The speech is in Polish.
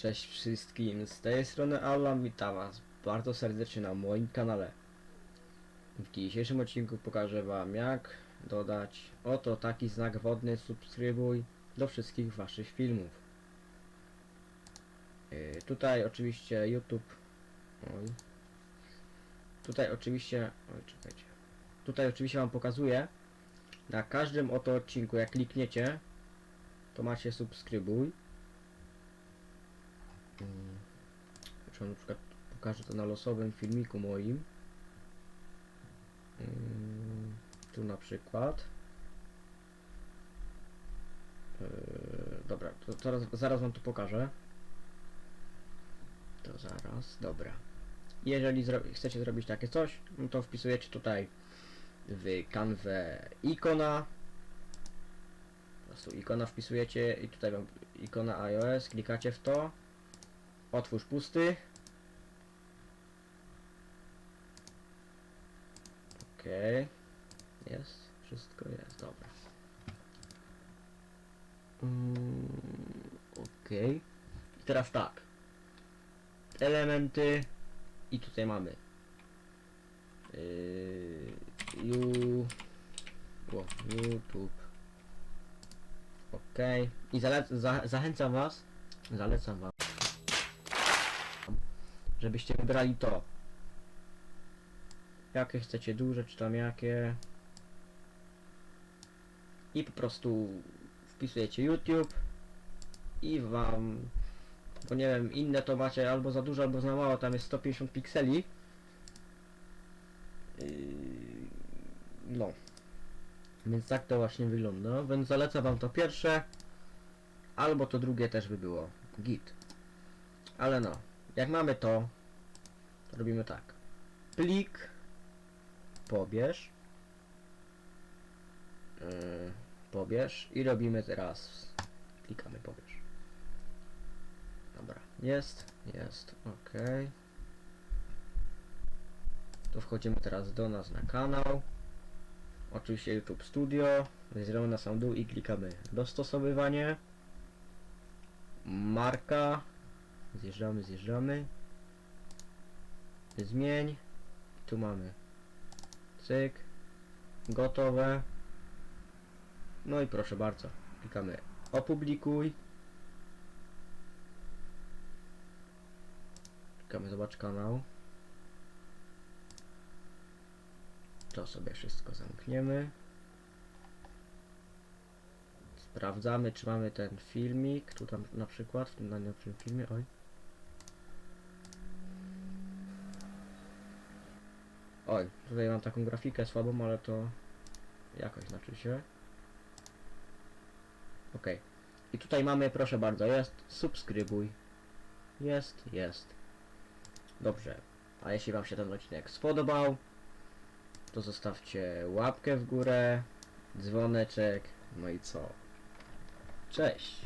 Cześć wszystkim, z tej strony Alan, witam was bardzo serdecznie na moim kanale. W dzisiejszym odcinku pokażę wam jak dodać oto taki znak wodny subskrybuj do wszystkich waszych filmów. Yy, tutaj oczywiście YouTube oj. Tutaj oczywiście oj czekajcie. Tutaj oczywiście wam pokazuję na każdym oto odcinku jak klikniecie to macie subskrybuj Czy na przykład pokażę to na losowym filmiku moim. Mm, Tu na przykład. Yy, dobra, to zaraz, zaraz wam to pokażę. To zaraz, dobra. Jeżeli zro chcecie zrobić takie coś, no to wpisujecie tutaj w kanwę ikona. Po prostu ikona wpisujecie i tutaj wam ikona iOS, klikacie w to. Otwórz pusty. Okej. Jest. Wszystko jest. Dobra. Mm. I teraz tak. Elementy. I tutaj mamy. Yy, YouTube. Okej. I zale za zachęcam was. Zalecam wam żebyście wybrali to. Jakie chcecie duże, czy tam jakie. I po prostu wpisujecie YouTube i wam, bo nie wiem, inne to macie albo za dużo, albo za mało, tam jest 150 pikseli. Yy, No. Więc tak to właśnie wygląda, więc zalecam wam to pierwsze, albo to drugie też by było. Git. Ale no, jak mamy to, to robimy tak. Plik, pobierz, yy, pobierz i robimy teraz, klikamy pobierz. Dobra, jest, jest, ok. To wchodzimy teraz do nas na kanał. Oczywiście YouTube Studio. Zjeżdżamy na sam dół i klikamy dostosowywanie. Marka. Zjeżdżamy, zjeżdżamy. Zmień. Tu mamy. Cyk. Gotowe. No i proszę bardzo. Klikamy opublikuj. Klikamy zobacz kanał. To sobie wszystko zamkniemy. Sprawdzamy, czy mamy ten filmik. Tu tam na przykład, w tym najnowszym filmie. Oj. Oj, tutaj mam taką grafikę słabą, ale to jakoś znaczy się. Ok. I tutaj mamy, proszę bardzo, jest subskrybuj. Jest, jest. Dobrze. A jeśli Wam się ten odcinek spodobał, to zostawcie łapkę w górę, dzwoneczek, no i co? Cześć!